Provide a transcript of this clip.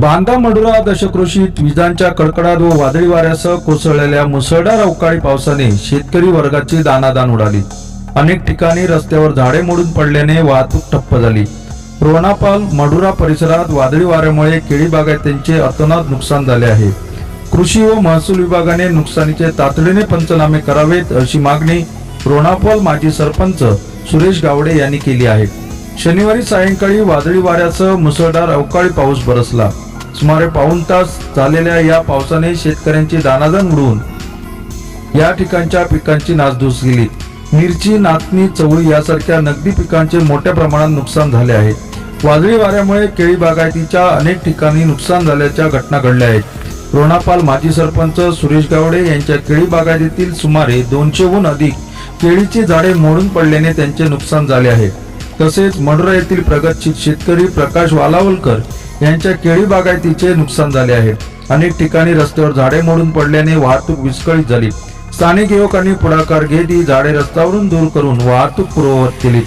बांदा मडुरा दशकृषीत विजांच्या कडकडात व वादळी वाऱ्यासह कोसळलेल्या मुसळधार अवकाळी पावसाने शेतकरी वर्गाची दानादान उडाली. अनेक ठिकाणी रस्त्यावर झाडे मोडून पडल्याने वाहतूक ठप्प झाली. रोणापाल मडुरा परिसरात वादळी वाऱ्यामुळे केळी बागायतींचे अतोनात नुकसान झाले आहे. कृषी व महसूल विभागाने नुकसानीचे तातडीने पंचनामे करावेत अशी मागणी रोणापाल माजी सरपंच सुरेश गावडे यांनी केली आहे. शनिवारी सायंकाळी वादळी वाऱ्यासह मुसळधार अवकाळी पाऊस बरसला. सुमारे पाऊण तास झालेल्या या पावसाने शेतकऱ्यांची दानादान उडवून या ठिकाणच्या पिकांची नासधूस केली मिरची नाचणी चवळी यासारख्या नगदी पिकांचे मोठ्या प्रमाणात नुकसान झाले आहे. वादळी वाऱ्यामुळे केळी बागायतीच्या अनेक ठिकाणी नुकसान झाल्याच्या घटना घडल्या आहेत. रोणापाल माजी सरपंच सुरेश गावडे यांच्या केळी बागायतीतील सुमारे दोनशेहून अधिक केळीची झाडे मोडून पडल्याने त्यांचे नुकसान झाले आहे. तसेच मडुरा येथील प्रगतशील शेतकरी प्रकाश वालावलकर यांच्या केळी बागायतीचे नुकसान झाले आहे. अनेक ठिकाणी रस्त्यावर झाडे मोडून पडल्याने वाहतूक विस्कळीत झाली. स्थानिक युवकांनी पुढाकार घेत ही झाडे रस्त्यावरून दूर करून वाहतूक पूर्ववत केली.